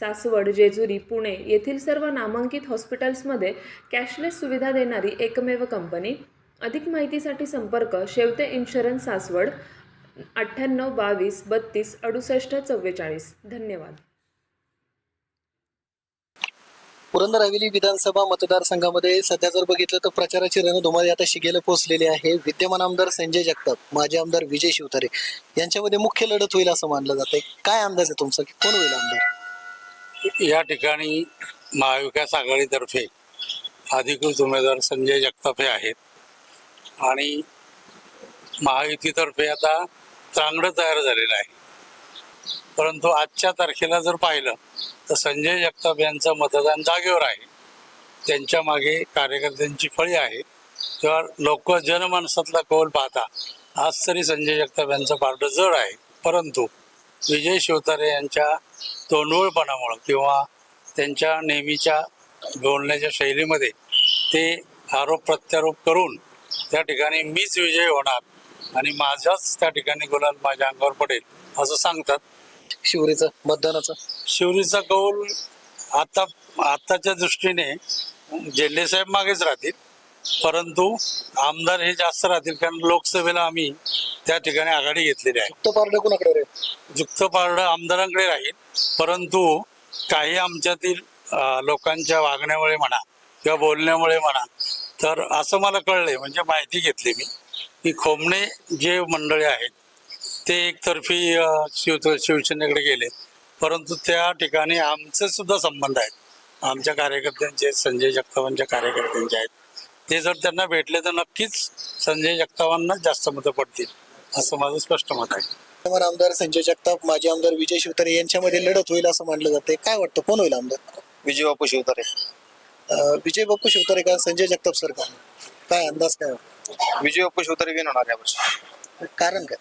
सासवड जेजुरी पुणे येथील सर्व नामांकित हॉस्पिटल्समध्ये कॅशलेस सुविधा देणारी एकमेव कंपनी. अधिक माहितीसाठी संपर्क शेवते इन्शुरन्स सासवड अठ्ठ्याण्णव बावीस बत्तीस अडुसष्ट चव्वेचाळीस. धन्यवाद. पुरंदर हवेली विधानसभा मतदारसंघामध्ये सध्या जर बघितलं तर प्रचाराची रणधुमाळी आता शिगेला पोहोचलेली आहे. विद्यमान आमदार संजय जगताप माजी आमदार विजय शिवतारे यांच्यामध्ये मुख्य लढत होईल असं मानलं जातंय. काय अंदाज आहे तुमचा? की कोण होईल आमदार? या ठिकाणी महाविकास आघाडीतर्फे अधिकृत उमेदवार संजय जगताप हे आहेत. आणि महायुतीतर्फे आता चांगलं तयार झालेलं आहे. परंतु आजच्या तारखेला जर पाहिलं तर संजय जगताप यांचं मतदान जागेवर आहे. त्यांच्या मागे कार्यकर्त्यांची फळी आहे. तेव्हा लोक जनमानसातला कौल पाहता आज तरी संजय जगताप यांचं पारडं जड आहे. परंतु विजय शिवतारे यांच्या तोंडवळपणामुळं किंवा त्यांच्या नेहमीच्या बोलण्याच्या शैलीमध्ये ते आरोप प्रत्यारोप करून त्या ठिकाणी मीच विजय होणार आणि माझाच त्या ठिकाणी गुलाल माझ्या अंगावर पडेल असं सांगतात. शिवरीचं मतदानाचं? शिवरीचा कौल आता आताच्या दृष्टीने जेल्ले साहेब मागेच राहतील. परंतु आमदार हे जास्त राहतील कारण लोकसभेला आम्ही त्या ठिकाणी आघाडी घेतलेली आहे. तो पारडं कोणाकडे राहील? जुक्त पारडं आमदारांकडे राहील. परंतु काही आमच्यातील लोकांच्या वागण्यामुळे म्हणा किंवा बोलण्यामुळे म्हणा तर असं मला कळलंय म्हणजे माहिती घेतली मी की खोमणे जे मंडळी आहेत ते एकतर्फी शिव शिवसेनेकडे गेले परंतु त्या ठिकाणी आमचे सुद्धा संबंध आहेत. आमच्या कार्यकर्त्यांचे संजय जगतापांच्या कार्यकर्त्यांचे आहेत. ते जर त्यांना भेटले तर नक्कीच संजय जगतापांनाच जास्त मतं पडतील असं माझं स्पष्ट मत आहे. विद्यमान आमदार संजय जगताप माजी आमदार विजय शिवतारे यांच्यामध्ये लढत होईल असं मानलं जातंय. काय वाटतं? कोण होईल आमदार? विजय बापू शिवतारे. अं, विजय बाप्पू शिवतारे का संजय जगताप सरकार काय अंदाज काय? विजय बापू शिवतारे विन होणार यावर्षी. कारण काय?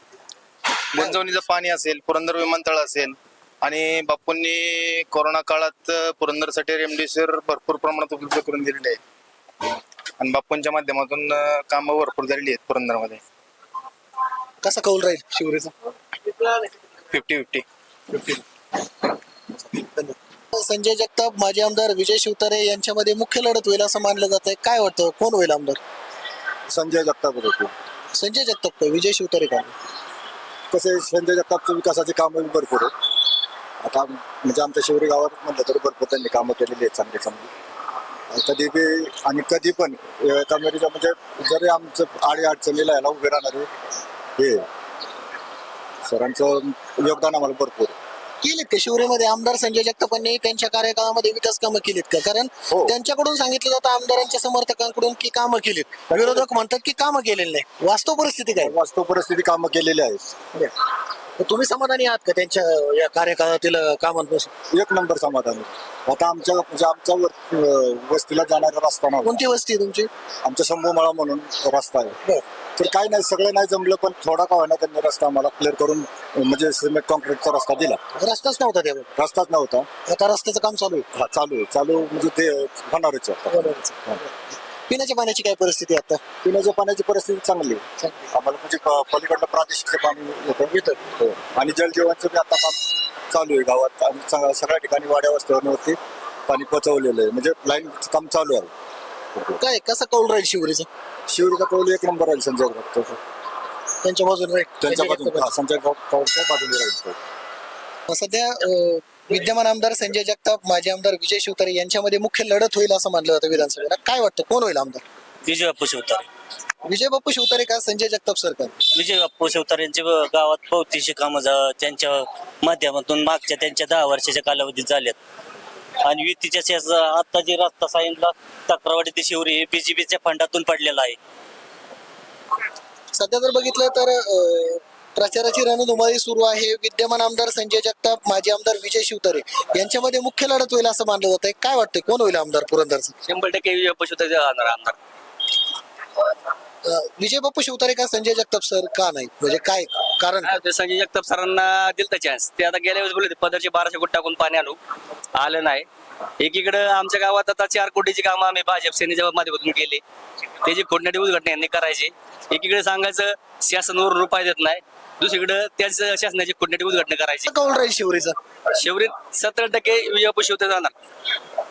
गुंजवणीचं पाणी असेल पुरंदर विमानतळ असेल आणि बापूंनी कोरोना काळात पुरंदरसाठी रेमडेसिवीर भरपूर प्रमाणात उपलब्ध करून दिलेले आहे. आणि बापूंच्या माध्यमातून कामं भरपूर झालेली आहेत पुरंदरमध्ये. कसा कौल राहील शिवरीचा? फिफ्टी फिफ्टी संजय जगताप माजी आमदार विजय शिवतारे यांच्यामध्ये मुख्य लढत होईल असं मानलं जात आहे काय वाटतं? कोण होईल आमदार? संजय जगताप होते. संजय जगताप का? विजय शिवतारे का? कसे संजय जगतापचे विकासाचे कामं भरपूर आहेत. आता म्हणजे आमच्या शिवरी गावात म्हणलं तर भरपूर त्यांनी कामं केलेली आहेत चांगली चांगली कधी बी आणि कधी पण कमेरीच्या म्हणजे जरी आमचं आडी अडचणीला यायला उभे राहणारे हे सरांचं योगदान आम्हाला भरपूर आहे. केलीत का? शिवरेमध्ये आमदार संजय जगतापांनी त्यांच्या कार्यकाळामध्ये विकास कामं केलीत का? कारण हो. त्यांच्याकडून सांगितलं जातं आमदारांच्या समर्थकांकडून की कामं केलीत. विरोधक म्हणतात की कामं केलेली नाही. वास्तव परिस्थिती काय? वास्तव परिस्थिती कामं केलेली आहेत. तर तुम्ही समाधानी आहात का त्यांच्या या कार्यकाळातील कामांपासून? एक नंबर समाधान. आहे. आता आमच्या म्हणजे आमच्या वर- वस्तीला जाणारा रस्ता नव्हता कोणती वस्ती आहे तुमची? आमच्या शंभूमळा म्हणून रस्ता आहे. तर काही नाही सगळं नाही जमलं पण थोडा का होईना त्यांनी रस्ता आम्हाला क्लिअर करून म्हणजे सिमेंट कॉन्क्रीटचा रस्ता दिला. रस्ताच नव्हता त्यावर. रस्ताच नव्हता. आता रस्त्याचं काम चालू आहे. हा चालू आहे. चालू म्हणजे ते होणारच आहे आता. पिण्याच्या पाण्याची काय परिस्थिती आहे आता? पिण्याच्या पाण्याची परिस्थिती चांगली आहे. आम्हाला म्हणजे प- पलीकडलं प्रादेशिकचं पाणी येतं. येतं. हो. आणि जलजीवनचं बी आता काम चालू आहे गावात आणि सग- सगळ्या ठिकाणी वाड्या वस्त्यांवरती पाणी पोचवलेलं आहे. म्हणजे लाईन काम चालू आहे. काय कसा कौल राहील शिवरीचा? शिवरीचा कौल एक नंबर राहील संजय त्यांच्या बाजूने राहील? त्यांच्या संजय बाजूने. हा, संजय बाजूने राहील तो. सध्या अं, विद्यमान आमदार संजय जगताप माजी आमदार विजय शिवतारे यांच्यामध्ये मुख्य लढत होईल असं मानलं जातं विधानसभेला. काय वाटतं? कोण होईल आमदार? विजय बाप्पू शिवतारे. विजय बाप्पू शिवतारे का संजय जगताप सरकार? विजय बाप्पू शिवतारे यांचे गावात बहुतेकशी कामं जा- त्यांच्या माध्यमातून मागच्या त्यांच्या दहा वर्षाच्या कालावधीत झाल्यात. आणि युतीच्या आता जे रस्ता सांगितला तक्रारवाडी ते शिवरी हे बीजेपीच्या फंडातून पडलेला आहे. सध्या जर बघितलं तर अं, प्रचाराची रणधुमाळी सुरू आहे. विद्यमान आमदार संजय जगताप माजी आमदार विजय शिवतारे यांच्यामध्ये मुख्य लढत होईल असं मानलं जात आहे काय वाटतंय? कोण होईल आमदार पुरंदरचं? शंभर टक्के विजय बाप्पू शिवतारे राहणार आमदार. विजय बापू शिवतारे का संजय जगताप सर का नाही? म्हणजे काय कारण? काय? संजय जगताप सरांना दिलता चान्स ते आता गेल्या वेळेस बोलले होते पदरचे बाराशे कोटी टाकून पाणी आणू. आलं नाही. एकीकडे आमच्या गावात आता चार कोटीची कामं आम्ही भाजप सेनेच्या माध्यमातून केली. त्याची खोडण्याची उद्घटना यांनी करायची. एकीकडे सांगायचं शासनावर रुपये देत नाही. दुसरीकडे त्याच शासनाची खोडण्याची उद्घटना करायची. कौल राहील शिवरीचा? शेवरी सत्तर टक्के विजय शिवते जाणार.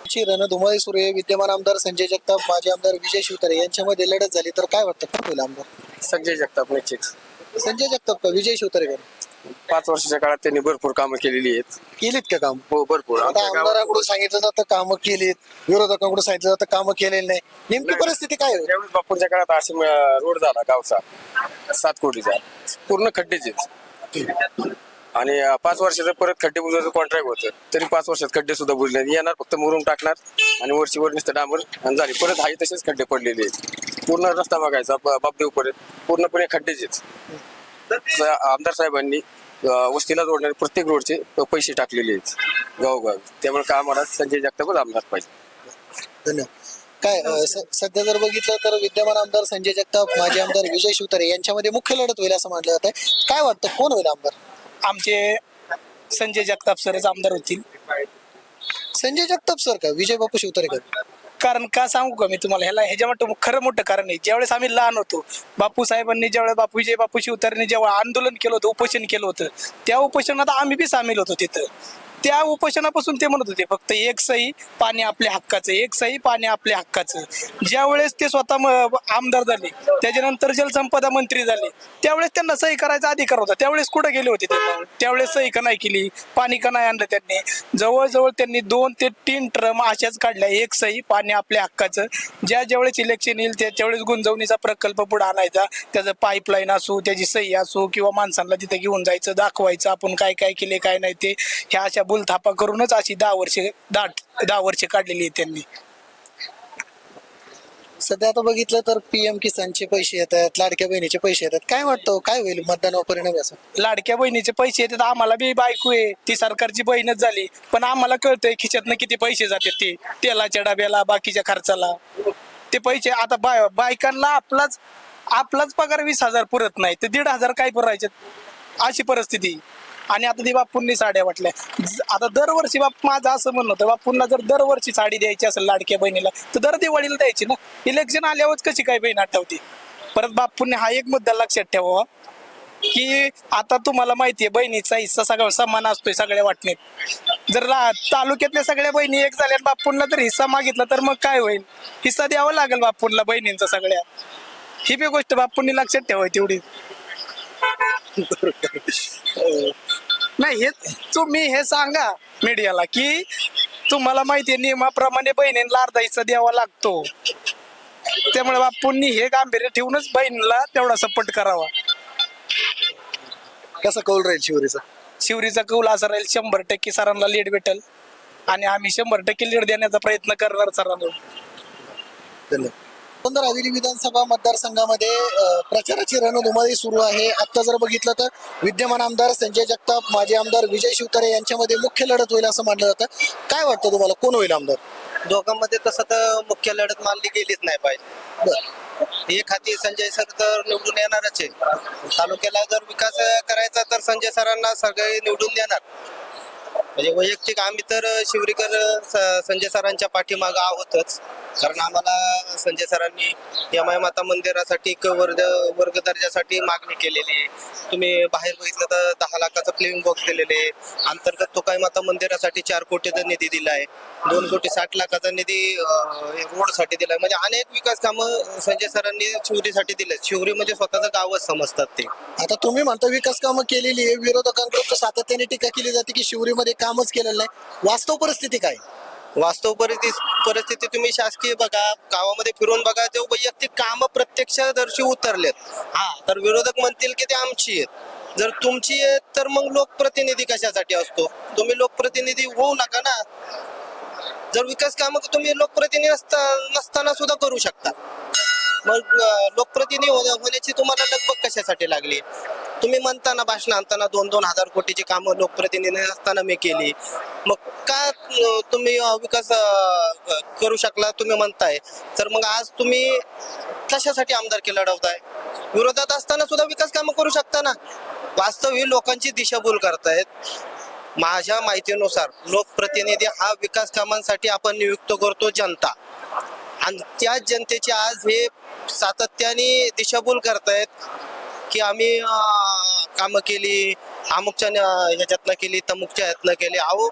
ची रणधुमाळी सुरू आहे विद्यमान आमदार संजय जगताप माजी आमदार विजय शिवतारे यांच्यामध्ये लढत झाली. तर काय वाटतं? कोण होईल आमदार? संजय जगताप निश्चित. संजय जगताप का विजय शिवतारे का? पाच वर्षाच्या काळात त्यांनी भरपूर कामं केलेली आहेत. केलीत का काम? हो भरपूर. आता आमच्या गावात आमदारांकडून सांगितलं जातं कामं केलीत. विरोधकांकडून सांगितलं जातं कामं केलेली नाही. नेमकी. परिस्थिती काय आहे? ज्यावेळेस बापूंच्या काळात असे रोड झाला गावचा. सात कोटीचा. पूर्ण खड्डेच आहेत. आणि अं, पाच वर्षाचं परत खड्डे बुजवायचं कॉन्ट्रॅक्ट होतं. तरी पाच वर्षात खड्डे सुद्धा बुजले नाही. येणार फक्त मुरुम टाकणार आणि वरची वर नुसतं डांबर आणि झाली. परत आहे तसेच खड्डे पडलेले आहेत. पूर्ण रस्ता बघायचा ब- बापदेव पर्यंत पूर्णपणे खड्डेच आहेत आमदार साहेबांनी अं, वस्तीला जोडणारे प्रत्येक रोडचे पैसे टाकलेले आहेत. गावोगावी. त्यामुळे का आम्हाला संजय जगतापच आमदार पाहिजे. धन्यवाद. काय अं, स- सध्या जर बघितलं तर विद्यमान आमदार संजय जगताप माजी आमदार विजय शिवतारे यांच्यामध्ये मुख्य लढत होईल असं म्हटलं जात आहे काय वाटतं? कोण होईल आमदार? आमचे संजय जगताप सरच आमदार होतील. संजय जगताप सर का? विजय बापू शिवतारे का? कारण का सांगू का मी तुम्हाला? ह्याला ह्याच्या मोठं खरं मोठं कारण आहे. ज्यावेळेस आम्ही लहान होतो बापू साहेबांनी ज्यावेळेस बापू विजय बापू शिवतारेने जेव्हा आंदोलन केलं होतं उपोषण केलं होतं त्या उपोषणात आम्ही बी सामील होतो तिथं. त्या उपोषणापासून ते म्हणत होते फक्त एक सही पाणी आपल्या हक्काचं एक सही पाणी आपल्या हक्काचं. ज्यावेळेस ते स्वतः म- आमदार झाले त्याच्यानंतर जलसंपदा मंत्री झाले त्यावेळेस त्यांना सही करायचा अधिकार होता. त्यावेळेस कुठे गेले होते ते त्यावेळेस सही का नाही केली? पाणी का नाही आणलं त्यांनी? जवळजवळ त्यांनी दोन ते तीन ट्रम अशाच काढल्या एक सही पाणी आपल्या हक्काचं. ज्या ज्यावेळेस इलेक्शन येईल त्या त्यावेळेस गुंजवणीचा प्रकल्प पुढे आणायचा. त्याचं पाईपलाईन असो त्याची सही असो किंवा माणसांना तिथे घेऊन जायचं दाखवायचं आपण काय काय केले काय नाही ते ह्या अशा बुलथापा करूनच अशी दहा वर्षे दहा दहा वर्षे काढलेली आहेत त्यांनी. सध्या आता बघितलं तर पीएम किसानचे पैसे येत आहेत लाडक्या बहिणीचे पैसे येतात काय वाटतं काय होईल मतदानावर परिणाम याचा? लाडक्या बहिणीचे पैसे येतात आम्हाला बी बायको आहे ती सरकारची बहीणच झाली. पण आम्हाला कळतंय खिशातनं किती पैसे जातात ते. तेलाच्या डब्याला बाकीच्या खर्चाला. ते पैसे आता बाय बायकांना आपलाच आपलाच पगार वीस हजार पुरत नाही तर दीड हजार काय पुरायचे अशी परिस्थिती. आणि आता ती बापूंनी साड्या वाटल्या. आता दरवर्षी बाप माझं असं म्हणणं होतं बापूंना जर दरवर्षी साडी द्यायची असेल लाडक्या बहिणीला तर दर दिवाळीला द्यायची ना. इलेक्शन आल्यावरच कशी काय बहीण आठवते? परत बापूंनी हा एक मुद्दा लक्षात ठेवावा की आता तुम्हाला माहितीये बहिणीचा हिस्सा सगळा समान असतोय सगळ्या वाटणीत. जर तालुक्यातल्या सगळ्या बहिणी एक झाल्या बापूंना जर हिस्सा मागितला तर मग काय होईल? हिस्सा द्यावा लागेल बापूंना बहिणींचा सगळ्या. ही बी गोष्ट बापूंनी लक्षात ठेवाय तेवढी. नाही हे तुम्ही हे सांगा मीडियाला की तुम्हाला माहितीये नियमाप्रमाणे बहिणींना अर्धा हिस्सा द्यावा लागतो. त्यामुळे बापूंनी हे गांभीर्य ठेवूनच बहिणीला तेवढा सपोर्ट करावा. कसा कौल राहील शिवरीचा? शिवरीचा कौल असा राहील शंभर टक्के सरांना लीड भेटेल. आणि आम्ही शंभर टक्के लीड देण्याचा प्रयत्न करणार सरांना धन्यवाद. पुरंदर हवेली विधानसभा मतदारसंघामध्ये प्रचाराची रणधुमाळी सुरू आहे. आता जर बघितलं तर विद्यमान आमदार संजय जगताप माजी आमदार विजय शिवतारे यांच्यामध्ये मुख्य लढत होईल असं मानलं जातं. काय वाटतं तुम्हाला? कोण होईल आमदार? दोघांमध्ये तसं तर मुख्य लढत मानली गेलीच नाही पाहिजे. एक हाती संजय सर तर निवडून येणारच आहे. तालुक्याला जर विकास करायचा तर संजय सरांना सगळे निवडून देणार. म्हणजे वैयक्तिक आम्ही तर शिवरीकर स- संजय सरांच्या पाठीमागं आहोतच. कारण आम्हाला संजय सरांनी यमाय माता मंदिरासाठी एक वर्ग वर्ग दर्जासाठी मागणी केलेली आहे. तुम्ही बाहेर बघितलं तर दहा लाखाचं प्लेइंग बॉक्स दिलेले आहे. अंतर्गत तुकाई माता मंदिरासाठी चार कोटीचा निधी दिला आहे दोन कोटी साठ लाखाचा निधी रोडसाठी दिला आहे म्हणजे अनेक विकास कामं संजय सरांनी शिवरीसाठी दिले शिवरी म्हणजे स्वतःचं गावच समजतात ते. आता तुम्ही म्हणता विकास कामं केलेली आहे. विरोधकांकडून सातत्याने टीका केली जाते की शिवरीमध्ये कामच केलेलं नाही. वास्तव परिस्थिती काय? वास्तव परिस्थिती परिस्थिती तुम्ही शासकीय बघा गावामध्ये फिरून बघा जे वैयक्तिक काम प्रत्यक्षदर्शी उतरलेत. हा तर विरोधक म्हणतील की ते आमची आहेत. जर तुमची आहेत तर मग लोकप्रतिनिधी कशासाठी असतो? तुम्ही लोकप्रतिनिधी होऊ नका ना. जर विकास कामं तुम्ही लोकप्रतिनिधी नसता नसताना सुद्धा करू शकता. मग लोकप्रतिनिधी होण्याची तुम्हाला लगबग कशासाठी लागली? तुम्ही म्हणताना भाषण आणताना दोन दोन हजार कोटीची कामं लोकप्रतिनिधी असताना मी केली. मग का तुम्ही विकास करू शकला? तुम्ही म्हणताय. तर मग आज तुम्ही कशासाठी आमदारकी लढवताय? विरोधात असताना सुद्धा विकास कामं करू शकता ना? वास्तव ही लोकांची दिशाभूल करतायत. माझ्या माहितीनुसार लोकप्रतिनिधी हा विकास कामांसाठी आपण नियुक्त करतो जनता. आणि त्या जनतेची आज हे सातत्याने दिशाभूल करतायत की आम्ही कामं केली अमुकच्या न- ह्याच्यातनं केली तमुकच्या ह्यातनं केली. अहो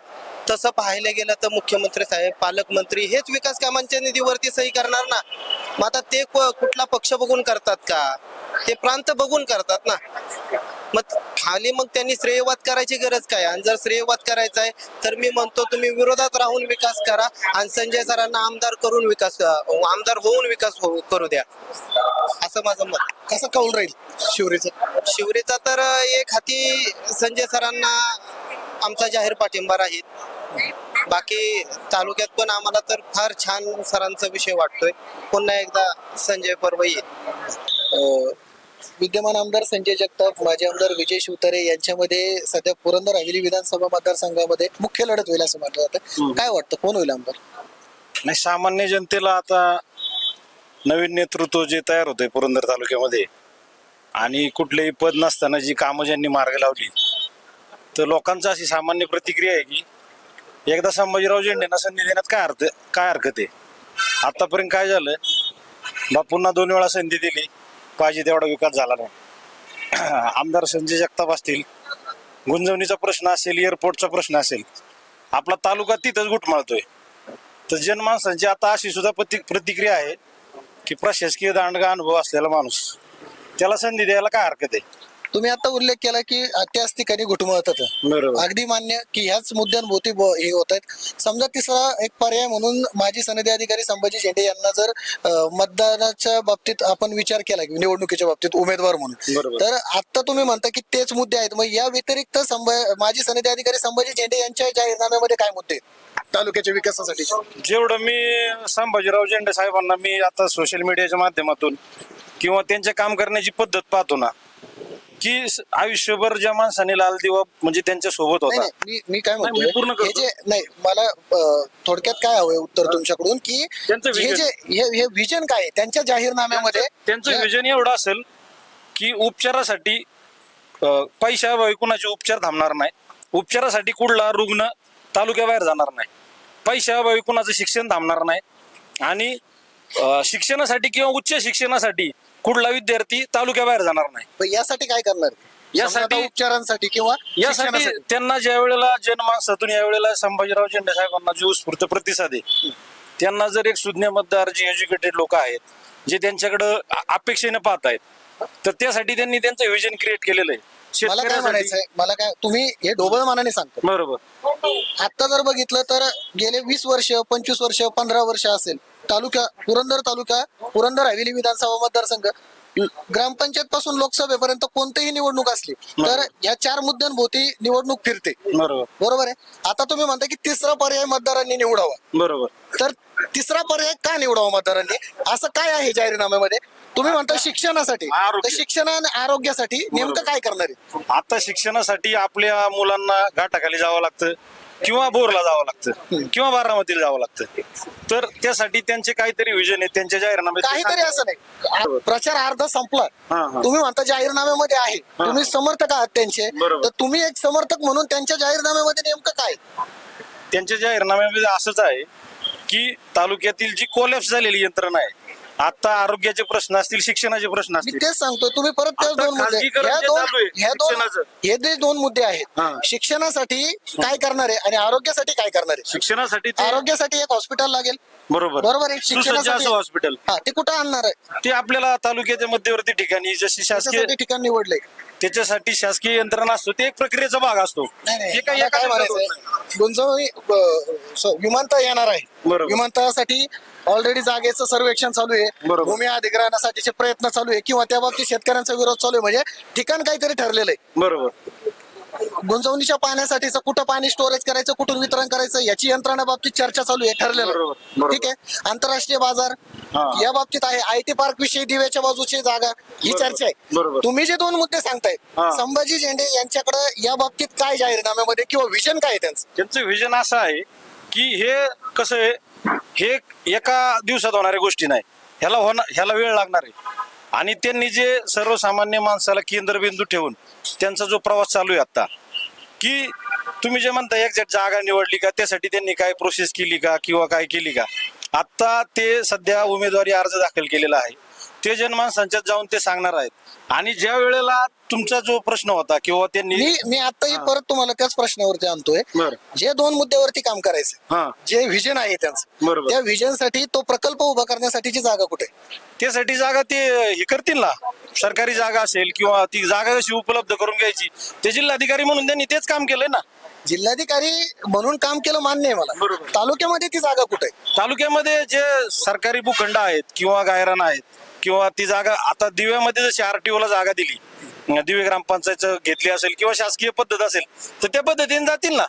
तसं पाहायला गेलं तर मुख्यमंत्री साहेब पालकमंत्री हेच विकास कामांच्या निधीवरती सही करणार ना? मग आता ते कुठला पक्ष बघून करतात का? ते प्रांत बघून करतात ना? मग खाली मग त्यांनी श्रेयवाद करायची गरज काय? आणि जर श्रेयवाद करायचा आहे तर मी म्हणतो तुम्ही विरोधात राहून विकास करा आणि संजय सरांना आमदार करून विकास आमदार होऊन विकास हो- करू द्या. असं माझं मत. कसं कौल राहील शिवरीचं? शिवरीचा तर एक हाती संजय सरांना आमचा जाहीर पाठिंबा राहील. बाकी तालुक्यात पण आम्हाला तर फार छान सरांचा विषय वाटतोय. पुन्हा एकदा संजय पर्व येईल. विद्यमान आमदार संजय जगताप माजी आमदार विजय शिवतारे यांच्यामध्ये सध्या पुरंदर हवेली विधानसभा मतदारसंघामध्ये मुख्य लढत होईल असं म्हटलं जातं. काय वाटतं? कोण होईल आमदार? नाही सामान्य जनतेला आता नवीन नेतृत्व जे तयार होतंय पुरंदर तालुक्यामध्ये आणि कुठलेही पद नसताना जी कामं ज्यांनी मार्ग लावली तर लोकांचा अशी सामान्य प्रतिक्रिया आहे की एकदा संभाजीराव झेंडेंना संधी देण्यात काय अर्थ काय हरकत आहे? आतापर्यंत काय झालं? बापूंना दोन वेळा संधी दिली पाहिजे तेवढा विकास झाला नाही. आमदार संजय जगताप असतील गुंजवणीचा प्रश्न असेल एअरपोर्टचा प्रश्न असेल आपला तालुका तिथंच गुटमाळतोय तर जनमानसांची आता अशी सुद्धा प्रतिक्रिया आहे की प्रशासकीय दांडगा अनुभव असलेला माणूस. त्याला संधी द्यायला काय हरकत आहे? तुम्ही आता उल्लेख केला की त्याच ठिकाणी घुटमळतात बरोबर. अगदी मान्य की ह्याच मुद्द्यांभोवती ब- हे होत आहेत. समजा तिसरा एक पर्याय म्हणून माजी सनदी अधिकारी संभाजी झेंडे यांना जर अं, मतदानाच्या बाबतीत आपण विचार केला की निवडणुकीच्या बाबतीत उमेदवार म्हणून बरोबर. तर आता तुम्ही म्हणता की तेच मुद्दे आहेत. मग या व्यतिरिक्त संभा माजी सनदी अधिकारी संभाजी झेंडे यांच्या जाहीरनाम्यामध्ये काय मुद्दे आहेत? तालुक्याच्या विकासासाठी. जेवढं मी संभाजीराव झेंडे साहेबांना मी आता सोशल मीडियाच्या माध्यमातून किंवा त्यांच्या काम करण्याची पद्धत पाहतो ना की आयुष्यभर ज्या माणसाने लाल दिवा म्हणजे त्यांच्यासोबत होता. नाही, मी मी काय नाही, मी पूर्ण म्हणतो करतो. हे जे नाही मला अं, थोडक्यात काय हवंय उत्तर तुमच्याकडून की त्यांचं हे vision. जे हे- हे विजन काय आहे? त्यांच्या जाहीरनाम्यामध्ये त्यांचं या- विजन एवढं असेल की उपचारासाठी अं, पैशाअभावी कुणाचे उपचार थांबणार नाही. उपचारासाठी कुठला रुग्ण तालुक्याबाहेर जाणार नाही. पैशाअभावी कुणाचं शिक्षण थांबणार नाही. आणि अं, शिक्षणासाठी किंवा उच्च शिक्षणासाठी कुठला विद्यार्थी तालुक्याबाहेर जाणार नाही. पण यासाठी काय करणार? यासाठी- समजा उपचारांसाठी किंवा यासाठी शिक्षणासाठी. त्यांना ज्या वेळेला जनमानसातून यावेळेला संभाजीराव झेंडे साहेबांना जो उत्स्फूर्त प्रतिसाद आहे. त्यांना जर एक सुज्ञ मतदार जे एज्युकेटेड लोक आहेत जे त्यांच्याकडं अ- अपेक्षेने पाहत आहेत तर त्यासाठी त्यांनी त्यांचं विजन क्रिएट केलेलं आहे. मला काय शेतकऱ्यासाठी- म्हणायचंय? मला काय तुम्ही हे ढोबळ मानाने सांगता. बरोबर. आता जर बघितलं तर गेले वीस वर्ष पंचवीस वर्ष पंधरा वर्ष असेल. तालुका पुरंदर तालुका पुरंदर हवेली विधानसभा मतदारसंघ ग्रामपंचायत पासून लोकसभेपर्यंत कोणतीही निवडणूक असली तर या चार मुद्द्यांभोवती निवडणूक फिरते. बरोबर. बरोबर आहे? आता तुम्ही म्हणता की तिसरा पर्याय मतदारांनी निवडावा. बरोबर. तर तिसरा पर्याय का निवडावा मतदारांनी? असं काय आहे जाहीरनाम्यामध्ये? तुम्ही म्हणता शिक्षणासाठी. आरोग्य. शिक्षण आणि आरोग्यासाठी नेमकं. काय करणार आहे? आता शिक्षणासाठी आपल्या मुलांना घाटाखाली जावं लागतं. किंवा बोरला जावं लागतं. किंवा बारामतीला जावं लागतं. तर त्यासाठी त्यांचे काहीतरी विजन आहे त्यांच्या काहीतरी. असं नाही. प्रचार अर्धा संपला. हा, हा. तुम्ही म्हणता जाहीरनाम्यामध्ये आहे. तुम्ही समर्थक आहात त्यांचे. बरोबर. तर तुम्ही एक समर्थक म्हणून त्यांच्या जाहीरनाम्यामध्ये नेमकं काय? त्यांच्या जाहीरनाम्यामध्ये असंच आहे की तालुक्यातील जी कोलॅप्स झालेली यंत्रणा आहे आता आरोग्याचे प्रश्न असतील शिक्षणाचे प्रश्न मी असतील. तेच सांगतोय तुम्ही परत त्याच आता दोन मुद्दे. खाजगीकरण ह्या जे दोन चालू आहे, ह्या दोन शिक्षणाचं. हे जे दोन मुद्दे हा. आहेत शिक्षणासाठी काय करणार आहे आणि आरोग्यासाठी काय करणार आहे? शिक्षणासाठी ते आरोग्यासाठी एक हॉस्पिटल लागेल. बरोबर. बरोबर आहे. सुसज्ज शिक्षणासाठी हॉस्पिटल हा ते कुठं आणणार आहे? ते आपल्याला तालुक्याच्या मध्यवर्ती ठिकाणी जशी शासकीय त्याच्यासाठी ठिकाण निवडलंय. त्याच्यासाठी शासकीय यंत्रणा असतो ते एक प्रक्रियेचा भाग असतो. नाही नाही हे काही मला एका काय दिवसात होत म्हणायचंय? गुंजवणी ब- स- विमानतळ येणार आहे. बरोबर. विमानतळासाठी ऑलरेडी जागेचं सर्वेक्षण चालू आहे. बरोबर. भूमी अधिग्रहणासाठीचे प्रयत्न चालू आहे किंवा त्या बाबतीत शेतकऱ्यांचा विरोध चालू आहे. म्हणजे ठिकाण काहीतरी ठरलेलं आहे. बरोबर. गुंजवणीच्या पाण्यासाठीचं कुठं पाणी स्टोरेज करायचं कुठून वितरण करायचं याची यंत्रणा बाबतीत चर्चा चालू आहे ठरलेलं ठीक आहे? आंतरराष्ट्रीय बाजार या बाबतीत आहे. आय टी पार्क विषयी दिव्याच्या बाजूची जागा ही चर्चा आहे. तुम्ही जे दोन मुद्दे सांगताय संभाजी झेंडे यांच्याकडे या बाबतीत काय जाहीरनाम्यामध्ये किंवा विजन काय आहे त्यांचं? त्यांचं विजन असं आहे की हे कसं आहे हे एका दिवसात होणाऱ्या गोष्टी नाही. ह्याला होणार ह्याला वेळ लागणार आहे. आणि त्यांनी जे सर्वसामान्य माणसाला केंद्रबिंदू ठेवून त्यांचा जो प्रवास चालू आहे आता की तुम्ही जे म्हणता एक्झॅक्ट जागा निवडली का त्यासाठी त्यांनी काय प्रोसेस केली का किंवा काय केली का आत्ता ते सध्या उमेदवारी अर्ज दाखल केलेला आहे. ते जनमानसांच्यात जाऊन ते सांगणार आहेत. आणि ज्या वेळेला तुमचा जो प्रश्न होता किंवा त्यांनी मी मी आताही परत तुम्हाला त्याच प्रश्नावरती आणतोय. बरं. जे दोन मुद्द्यावरती काम करायचं जे विजन आहे त्यांचं बरोबर. त्या विजनसाठी तो प्रकल्प उभा करण्यासाठीची जागा कुठे? त्यासाठी जागा ते हे करतील ना. सरकारी जागा असेल किंवा ती जागा कशी उपलब्ध करून घ्यायची ते जिल्हाधिकारी म्हणून त्यांनी तेच काम केलंय ना. जिल्हाधिकारी म्हणून काम केलं मान्य आहे मला. बरोबर. तालुक्यामध्ये ती जागा कुठे? तालुक्यामध्ये जे सरकारी भूखंड आहेत किंवा गायरान आहेत किंवा ती जागा आता दिव्यामध्ये जशी आरटीओ ला जागा दिली दिवे ग्रामपंचायत घेतली असेल किंवा शासकीय पद्धत असेल तर त्या पद्धतीने जातील ना?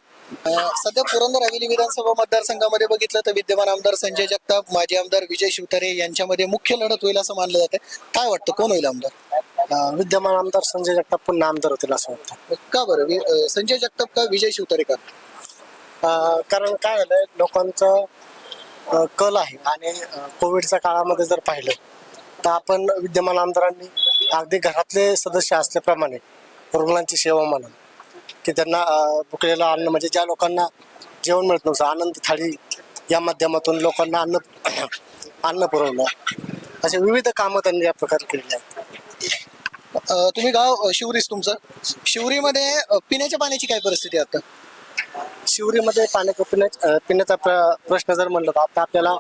सध्या पुरंदर हवेली विधानसभा मतदारसंघामध्ये बघितलं तर विद्यमान आमदार संजय जगताप माजी आमदार विजय शिवतारे यांच्यामध्ये मुख्य लढत होईल असं मानलं जातं काय वाटतं? कोण होईल आमदार? विद्यमान आमदार संजय जगताप पुन्हा आमदार होतील असं वाटतं. का बरं? संजय जगताप का विजय शिवतारे का? कारण काय झालंय लोकांचं कल आहे आणि कोविडच्या काळामध्ये जर पाहिलं तर आपण विद्यमान आमदारांनी अगदी घरातले सदस्य असल्याप्रमाणे रुग्णांची सेवा म्हणून की त्यांना अं, भुकलेलं अन्न म्हणजे ज्या लोकांना जेवण मिळत नव्हतं आनंद थाळी या माध्यमातून लोकांना अन्न अन्न पुरवलं. असे विविध कामं त्यांनी या प्रकारे केलेली आहेत. तुम्ही गाव शिवरीच तुमचं. शिवरीमध्ये पिण्याच्या पाण्याची काय परिस्थिती आता? शिवरीमध्ये पाण्याचा पिण्या पिण्याचा प्र- प्रश्न जर म्हणलं तर आता आपल्याला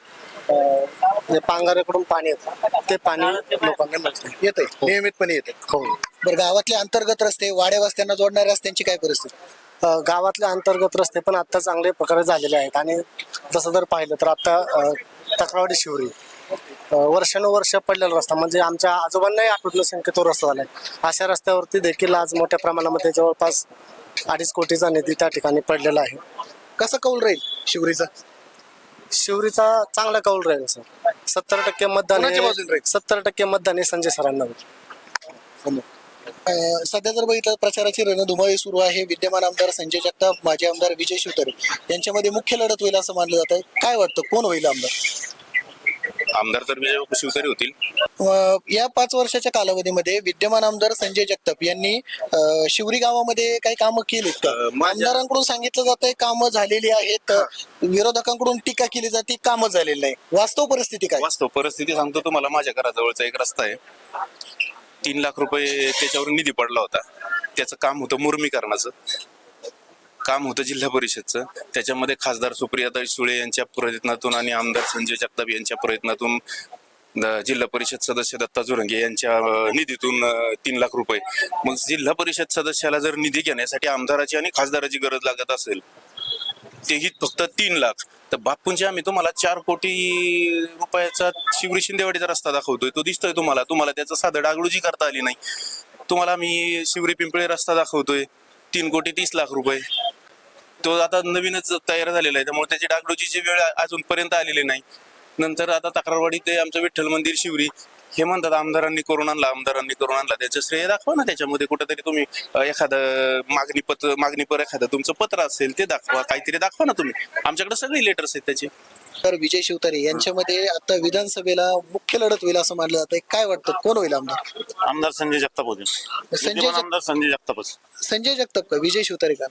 पांगाऱ्याकडून पाणी येतं ते पाणी लोकांना मिळतं. येते नियमितपणे येते हो. बरं गावातले अंतर्गत रस्ते वाड्या वस्त्यांना जोडणाऱ्या रस्त्यांची काय परिस्थिती? गावातले अंतर्गत रस्ते पण आता चांगल्या प्रकारे झालेले आहेत. आणि तसं जर पाहिलं तर आता तक्रावडी शिवरी. वर्षानुवर्ष पडलेला रस्ता म्हणजे आमच्या आजोबांनाही आठवत नसेल की तो रस्ता झालाय. अशा रस्त्यावरती देखील आज मोठ्या प्रमाणामध्ये जवळपास अडीच कोटीचा निधी त्या ठिकाणी पडलेला आहे. कसं कौल राहील शिवरीचा? शिवरीचा चांगला कौल राहील सर. सत्तर टक्के मतदान कोणाच्या बाजूने राहील? सत्तर टक्के मतदान हे संजय सरांना होईल. अं, सध्या जर बघितलं प्रचाराची रणधुमाळी सुरू आहे. विद्यमान आमदार संजय जगताप माजी आमदार विजय शिवतारे यांच्यामध्ये मुख्य लढत होईल असं मानलं जात आहे काय वाटतं? कोण होईल आमदार? आमदार तर विजय शिवतारे होतील. अं, या पाच वर्षाच्या कालावधीमध्ये विद्यमान आमदार संजय जगताप यांनी अं, शिवरी गावामध्ये काही कामं केलीत का? अं, माझ्या- आमदारांकडून सांगितलं जात आहे कामं झालेली आहेत विरोधकांकडून टीका केली जाते कामं झालेली नाही. वास्तव परिस्थिती काय? वास्तव परिस्थिती सांगतो तुम्हाला माझ्या घराजवळचा एक रस्ता आहे. तीन लाख रुपये त्याच्यावर निधी पडला होता. त्याचं काम होतं मुर्मीकरणाचं. काम होतं जिल्हा परिषदचं. त्याच्यामध्ये खासदार सुप्रियाताई सुळे यांच्या प्रयत्नातून आणि आमदार संजय जगताप यांच्या प्रयत्नातून द- जिल्हा परिषद सदस्य दत्ता जुरंगे यांच्या निधीतून तीन लाख रुपये. मग जिल्हा परिषद सदस्याला जर निधी घेण्यासाठी आमदाराची आणि खासदाराची गरज लागत असेल तेही फक्त तीन लाख. तर बापूंची आम्ही तुम्हाला चार कोटी रुपयाचा शिवरी शिंदेवाडीचा रस्ता दाखवतोय तो दिसतोय तुम्हाला. तुम्हाला त्याचं साधं डागडूजी करता आली नाही. तुम्हाला मी शिवरी पिंपळे रस्ता दाखवतोय. तीन कोटी तीस लाख रुपये. तो आता नवीनच तयार झालेला आहे. त्यामुळे त्याची डागडुजीची वेळ अजूनपर्यंत आलेली नाही. नंतर आता तक्रारवाडी ते आमचं विठ्ठल मंदिर शिवरी हे म्हणतात आमदारांनी करून आणला आमदारांनी करून आणला. त्याचं श्रेय दाखवा ना त्याच्यामध्ये. कुठेतरी तुम्ही एखादं मागणी पत्र मागणीपर एखादं तुमचं पत्र असेल ते दाखवा. काहीतरी दाखवा ना तुम्ही. आमच्याकडे सगळे लेटर्स आहेत त्याचे. तर विजय शिवतारे यांच्यामध्ये आता विधानसभेला मुख्य लढत होईल असं मानलं जात आहे काय वाटतं? कोण होईल आमदार? आमदार संजय जगताप होते. संजय विद्यमान आमदार संजय जगतापच संजय जगताप का? विजय शिवतारे का?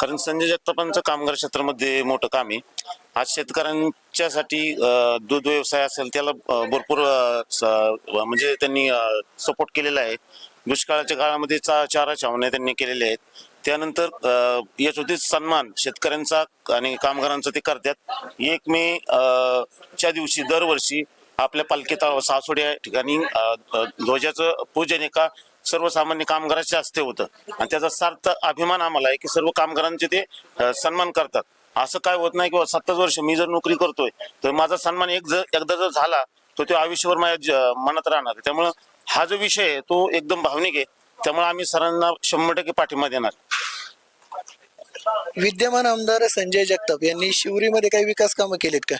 कारण संजय जगतापांचं कामगार क्षेत्रामध्ये मोठं काम आहे. आज शेतकऱ्यांच्यासाठी अं, दूध व्यवसाय असेल त्याला अं, भरपूर अं, स- म्हणजे त्यांनी सपोर्ट केलेला आहे. दुष्काळाच्या काळामध्ये चा चारा छावण्या त्यांनी केलेल्या आहेत. त्यानंतर अं, याच्यावरती सन्मान शेतकऱ्यांचा आणि कामगारांचा ते करतात. एक मे च्या दिवशी दरवर्षी आपल्या पालखीत तळावर या ठिकाणी ध्वजाचं पूजन एका सर्वसामान्य कामगाराच्या हस्ते होतं. आणि त्याचा सार्थ अभिमान आम्हाला आहे की सर्व कामगारांचे ते सन्मान करतात. असं काय होत नाही किंवा सत्ताच वर्ष मी जर नोकरी करतोय तर माझा सन्मान एक जर एकदा जर झाला तर तो आयुष्यभर माझ्या मनात राहणार. त्यामुळं हा जो विषय आहे तो एकदम भावनिक आहे. त्यामुळे आम्ही सरांना शंभर टक्के पाठिंबा देणार. विद्यमान आमदार संजय जगताप यांनी शिवरीमध्ये काही विकास कामं केलीत का?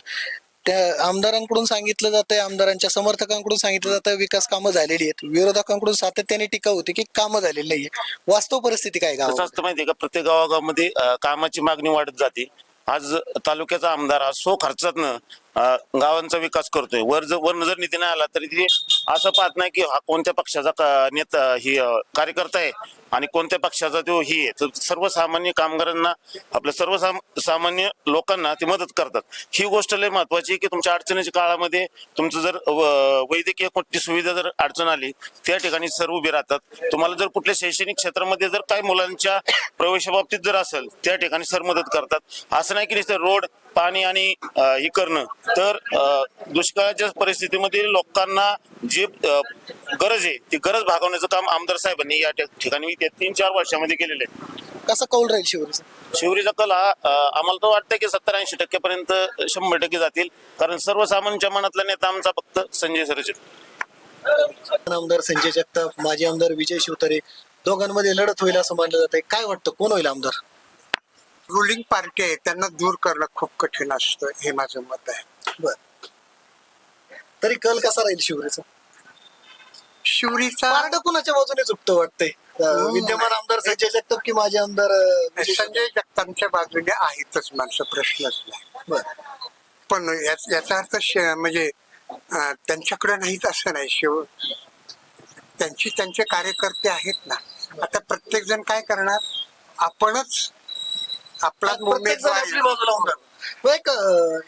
त्या आमदारांकडून सांगितलं जातंय आमदारांच्या समर्थकांकडून सांगितलं जातं विकास कामं झालेली आहेत. विरोधकांकडून सातत्याने टीका होती की कामं झालेली नाहीये. वास्तव परिस्थिती काय गाव असतं माहितीये का प्रत्येक गावागावामध्ये अं, कामाची मागणी वाढत जाते. आज तालुक्याचा आमदार हा सो खर्चातनं गावांचा विकास करतोय. वर जर वर जर निधी नाही आला तरी ते असं पाहत नाही की हा कोणत्या पक्षाचा नेता ही कार्यकर्ता आहे आणि कोणत्या पक्षाचा तो ही आहे. तर सर्वसामान्य कामगारांना आपल्या सर्वसामान्य सामान्य लोकांना ते मदत करतात. ही गोष्ट लय महत्वाची आहे की तुमच्या अडचणीच्या काळामध्ये तुमचं जर व- वैद्यकीय कोणती सुविधा जर अडचण आली त्या ठिकाणी सर्व उभे राहतात. तुम्हाला जर कुठल्या शैक्षणिक क्षेत्रामध्ये जर काही मुलांच्या प्रवेशाबाबतीत जर असेल त्या ठिकाणी सर मदत करतात. असं नाही की नुसतं रोड पाणी आणि हे करणं. तर दुष्काळाच्या परिस्थितीमध्ये लोकांना जे गरज आहे ती गरज भागवण्याचं काम आमदार साहेबांनी या ठिक- ठिकाणी तीन चार वर्षामध्ये केलेलं आहे. कसा कौल राहील शिवरीचा? शिवरीचा कल हा आम्हाला तर वाटतं की सत्तर ऐंशी टक्क्यापर्यंत शंभर टक्के जातील. कारण सर्वसामान्यांच्या मनातला नेता आमचा फक्त संजय सरचे आमदार संजय जगताप माजी आमदार विजय शिवतारे दोघांमध्ये लढत होईल असं मानलं जात आहे काय वाटतं? कोण होईल आमदार? रुलिंग पार्टी आहे त्यांना दूर करणं खूप कठीण असतं हे माझं मत आहे. बर. तरी कल कसा राहील शिवरीचा? शिवरीचा पारड कुणाच्या बाजूने चुकतं वाटतंय? अं, विद्यमान आमदार संजय जगताप की माजी आमदार अं, विजय संजय जगतापच्या बाजूने आहेतच माणसं प्रश्नच नाही. बर. पण याच- याचा अर्थ श- म्हणजे अं, त्यांच्याकडे नाहीत असं नाही. शिव त्यांची त्यांचे कार्यकर्ते आहेत ना. आता प्रत्येक जण काय करणार? आपणच आपला प्रत्येक जण आपली बाजू लावून. मग एक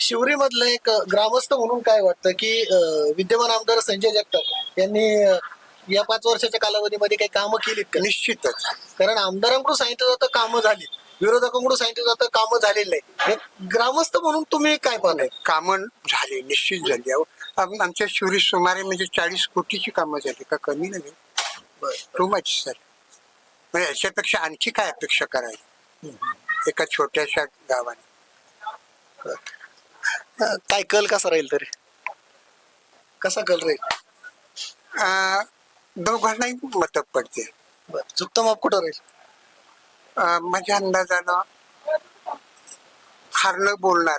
शिवरी मधलं एक ग्रामस्थ म्हणून काय वाटतं की अं, विद्यमान आमदार संजय जगताप यांनी अं, या पाच वर्षाच्या कालावधीमध्ये काही कामं केलीत का? निश्चितच. कारण आमदारांकडून सांगितलं जातं कामं झाली विरोधकांकडून सांगितलं जातं कामं झालेली नाही एक ग्रामस्थ म्हणून तुम्ही काय पाहताय कामं झाली निश्चित झाली. अहो, आम- आमच्या शिवरी सुमारे म्हणजे चाळीस कोटीची कामं झाली का? कमी नाही. टू मच सर म्हणजे याच्यापेक्षा आणखी काय अपेक्षा करायची एका छोट्याशा गावाने. काय कल कसा राहील तरी? कसा कल राहील? दोघांनाही मत पडते. चुकतं माप कुठं राहील? अं, माझ्या अंदाजानं हारलं बोलणार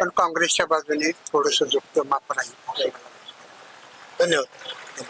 पण काँग्रेसच्या बाजूने थोडस झुकतं माप राहील. धन्यवाद.